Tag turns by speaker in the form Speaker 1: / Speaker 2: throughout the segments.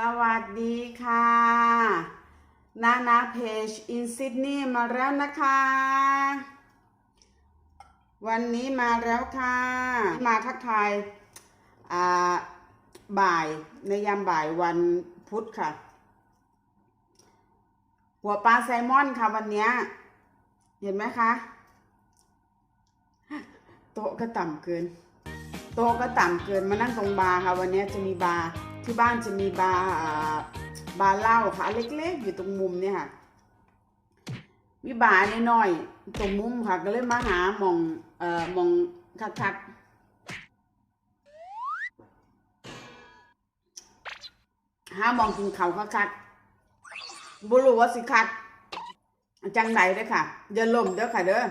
Speaker 1: สวัสดีค่ะนานาเพจอินซิดนีย์มาแล้วนะคะ วันนี้มาแล้วค่ะ มาทักทายอ่าบ่ายในยามบ่ายวันพุธค่ะ หัวปลาแซลมอนค่ะวันนี้ เห็นไหมคะโต๊ะก็ต่ำเกิน โต๊ะก็ต่ำเกินมานั่งตรงบาร์ค่ะ วันนี้จะมีบาร์ ที่บ้านจะมีบาร์บาร์เหล้าค่ะ เล็กๆ อยู่ตรงมุมเนี่ยค่ะ มีบาร์น้อยๆตรงมุมค่ะ ก็เลยมาหามองเอ่อมองคักๆหาหมองกินเขาคักๆบุรุว่าสิคักจังไหนเด้อค่ะ อย่าล่มเด้อค่ะเด้อ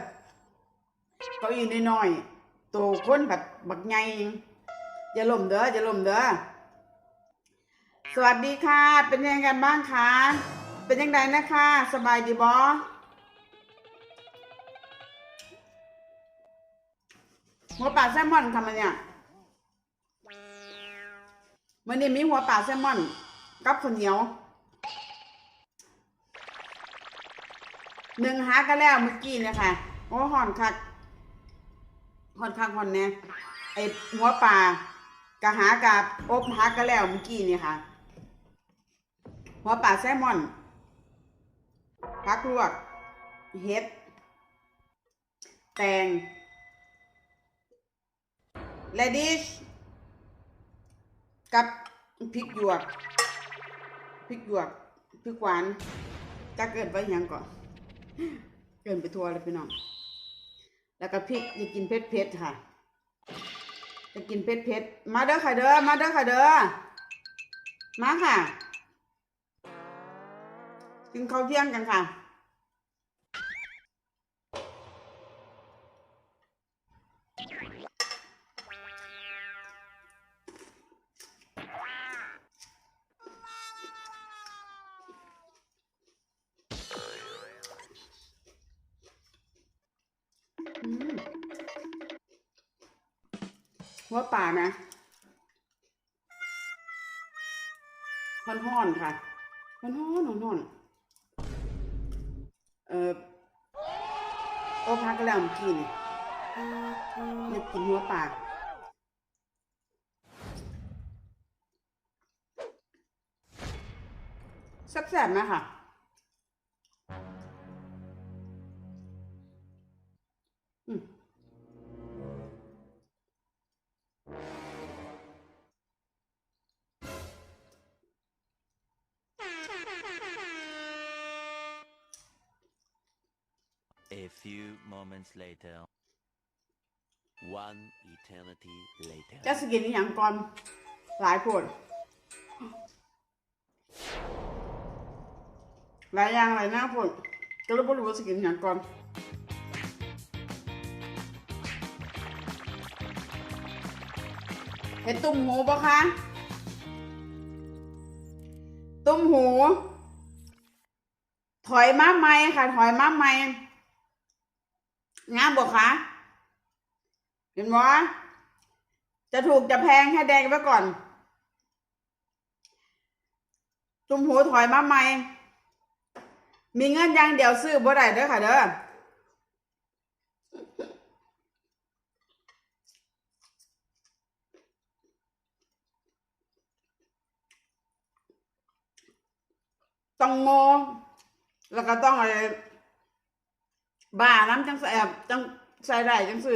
Speaker 1: เก้าอี้น้อยๆโตคนแบบบักใหญ่อย่าล่มเด้ออย่าล่มเด้อ สวัสดีค่ะ เป็นยังไงกันบ้างคะ เป็นยังไงนะคะ สบายดีบอหัวปลาแซลมอนค่ะมันเนี่ยมันนี่มีหัวปลาแซลมอน กับข้าวเหนียวหนึ่งหากันแล้วเมื่อกี้เนี่ยค่ะ โอ้ห่อนคักค่อนข้างค่อนเนี่ยไอหัวปลากะหากับอบหากันแล้วเมื่อกี้เนี่ยค่ะ หัวปลาแซลมอนผักลวก เห็ด แตง เลดิช กับพริกหยวก พริกหยวก พริกหวานจะเกินไปหยังก่อน เกินไปทัวเลยพี่น้อง แล้วก็พริกจะกินเผ็ดเผ็ดๆค่ะ จะกินเผ็ดเผ็ดๆ มาเด้อค่ะเด้อ มาเด้อค่ะเด้อ มาค่ะ กินข้าวเที่ยงกันค่ะอืมหัวป่านะห่อนห่อนๆค่ะห่อนห่อนห่อนห่อนๆเอ่อ โอ้พักกันแล้วเมื่อกี้นี่อยากกินหัวป่าแซ่บๆไหมค่ะ
Speaker 2: A few moments later. One eternity later.
Speaker 1: จะสกินอหย่างก่อนหลายผลหลายอย่างหลายหน้าผลก็เลยไม่รู้ว่าสกินอหย่างก่อนเห็นตุ่มหูปะคะตุ่มหู ถอยมาไหมค่ะ ถอยมาไหม งามบอกคะเห็นไหมจะถูกจะแพงให้แดงไว้ก่อนตุ่มหูถอยมาไหม่ มีเงินย่างเดี๋ยวซื้อบ่ได้เด้อค่ะเด้อต้องโมแล้วก็ต้องอะไร บ้าน้ำจังแสบจังใส่ได้จังซื้อ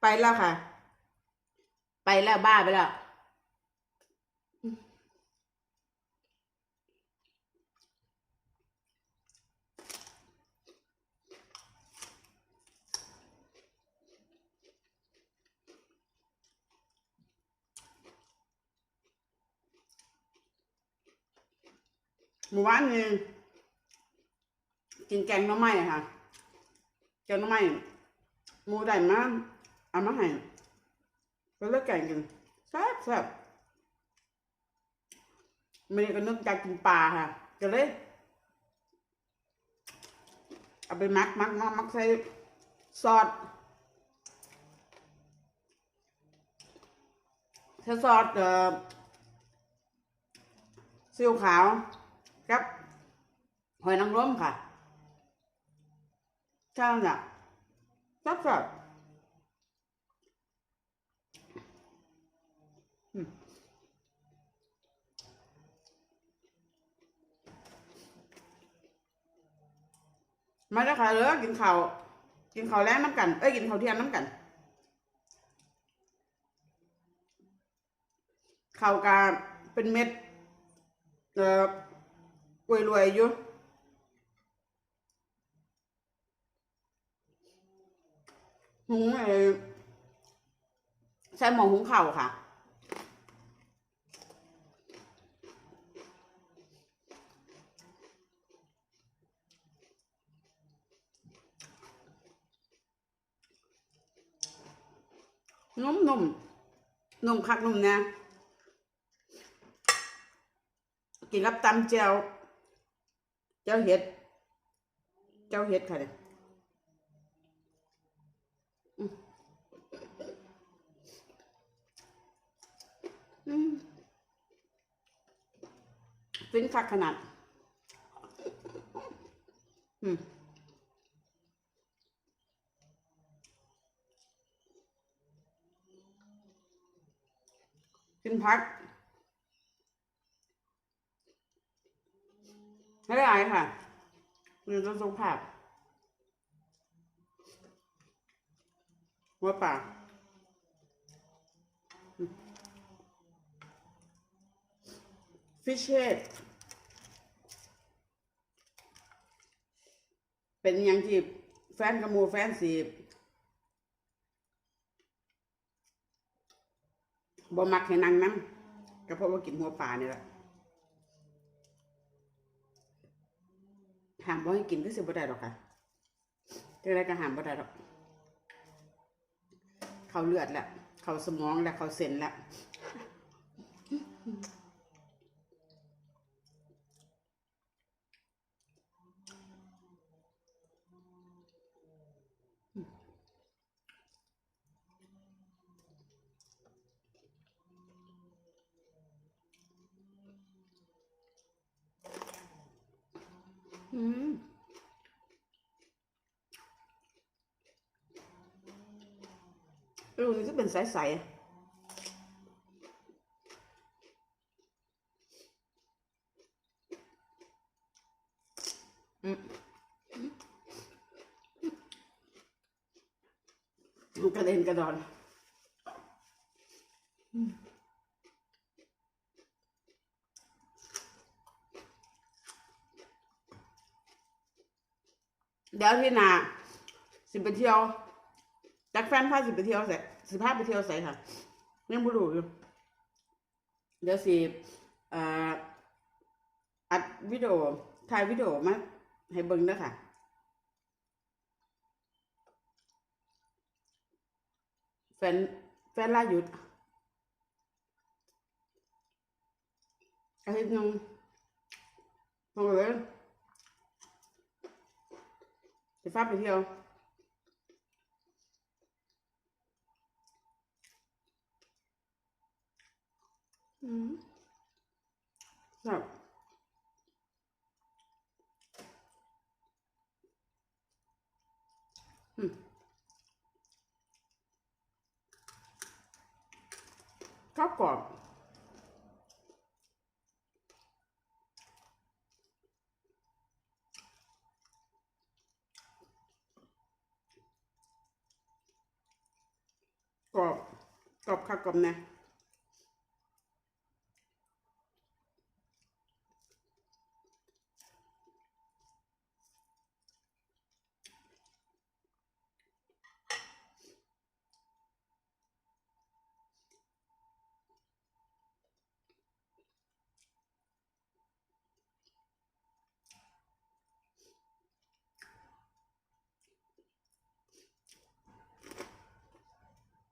Speaker 1: ไปแล้วค่ะ ไปแล้วบ้าไปแล้วหมู่บ้านนึง กินแกงหน้ำไม้ค่ะแกงหน้ำไม้หมูได้มาเอามาให้ก็เลิกแกงกินแซ่บแซ่บมันก็นึกอยากกินปลาค่ะก็เลยเอาไปมักมักมักมักใส่ซอสใส่ซอสเอ่อซีอิ๊วขาวกับหอยนางรมค่ะ เจ้าเนี่ยซับซับอืมาแล้วค่ะเลยกินข้าวกินข้าวแล้งน้ำกัน เอ้ย กินข้าวเที่ยงน้ำกันข้าวกาเป็นเม็ด เอ่อรวยรวยๆอยู่ หุงไอ้ใส่หม้อหุงข้าวค่ะ นุ่มนุ่มๆนุ่มคักนุ่มนะกินกับตำเจียวเจ้าเห็ด เจ้าเห็ดค่ะเนี่ยอืมอืม ฟินคักขนาด อืมกินพักไม่ได้ไรค่ะมีต้นสุขภาพหัวป่า ฟิชเชดเป็นอยังที่แฟนกระมูแฟนสีบ่มักให้นั่งน้ำก็เพราะว่ากินหัวปลาเนี่ยแหละหามบ่ให้กินก็สิบ่ได้หรอกค่ะเท่าไรก็หามบ่ได้หรอก เขาเลือดแล้วเขาสมองแล้วเขาเส้นแล้ว อืมลูนี่ก็เป็นใสๆอะอืมมันกระเด็นกระดอน เดี๋ยวที่นาสิไปเที่ยวจากแฟนพาสิไปเที่ยวใส่สิพาไปเที่ยวใส่ค่ะยังไม่รู้อยู่เดี๋ยวสิอัดวิดีโอถ่ายวิดีโอมาให้เบิ่งเด้อค่ะแฟนแฟนลาหยุดอาทิตย์หนึงพอเลย สิฟ้าไปเที่ยว อืมครับอืม กรอบกรอบค่ะกรอบนะ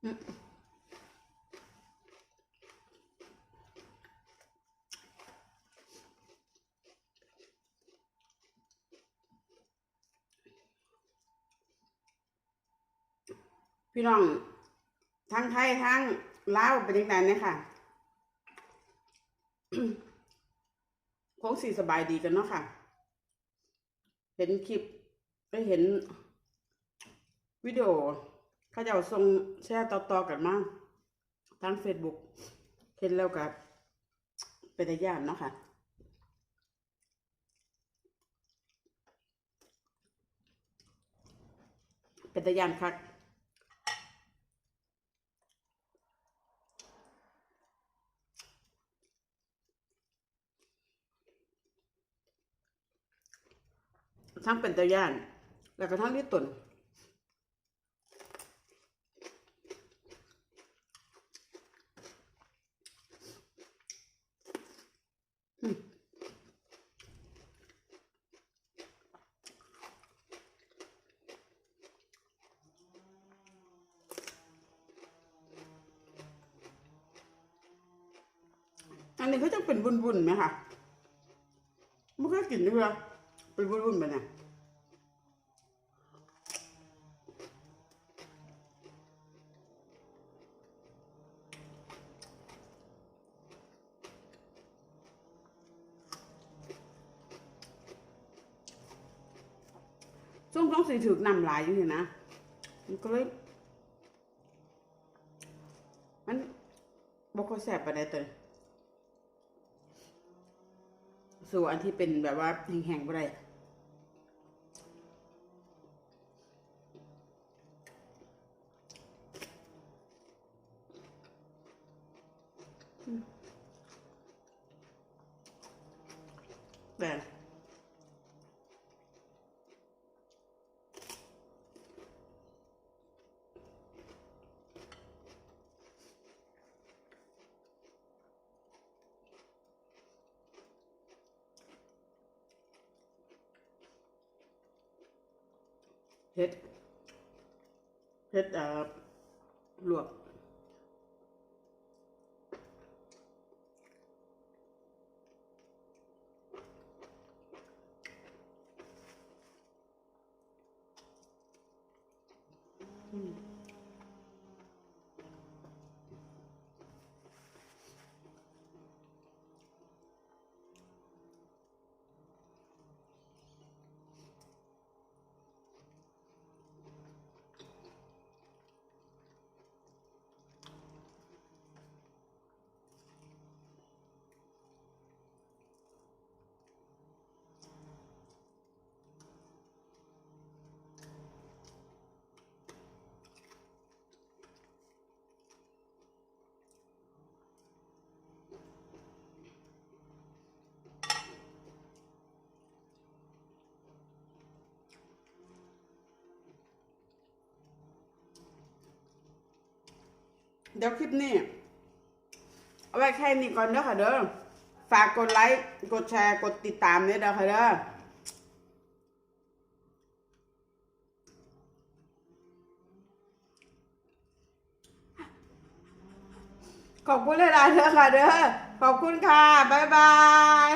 Speaker 1: พี่น้องทั้งไทยทั้งลาวเป็นยังไงเนี่ยค่ะคงสีสบายดีกันเนาะค่ะ เห็นคลิปได้เห็นวิดีโอ เขาจะเอาส่งแชร์ต่อๆกันมาทางเฟซบุ๊กเห็นแล้วกับเป็นตาย่านเนาะค่ะเป็นตาย่านคักทั้งเป็นตาย่าน แล้วก็ทั้งที่ตน นนี้เขาจะเป็นบุญๆไหมคะไม่ค่อยกินด้วยเป็นบุญๆไปเนี่ยส้มต้องสีถือนำหลายอยู่นี่นะ มันก็เลย มันบกแสบไปได้เตย ส่วนอันที่เป็นแบบว่าแห้งๆไปได้อืมแต่ เฮ็ดเฮ็ดอ่าลวกอืม เดี๋ยวคลิปนี้เอาไว้แค่นี้ก่อนเด้อค่ะเด้อฝากกดไลค์กดแชร์กดติดตามเนี่ยเด้อค่ะเด้อขอบคุณหลายๆเด้อค่ะเด้อขอบคุณค่ะ บ๊ายบาย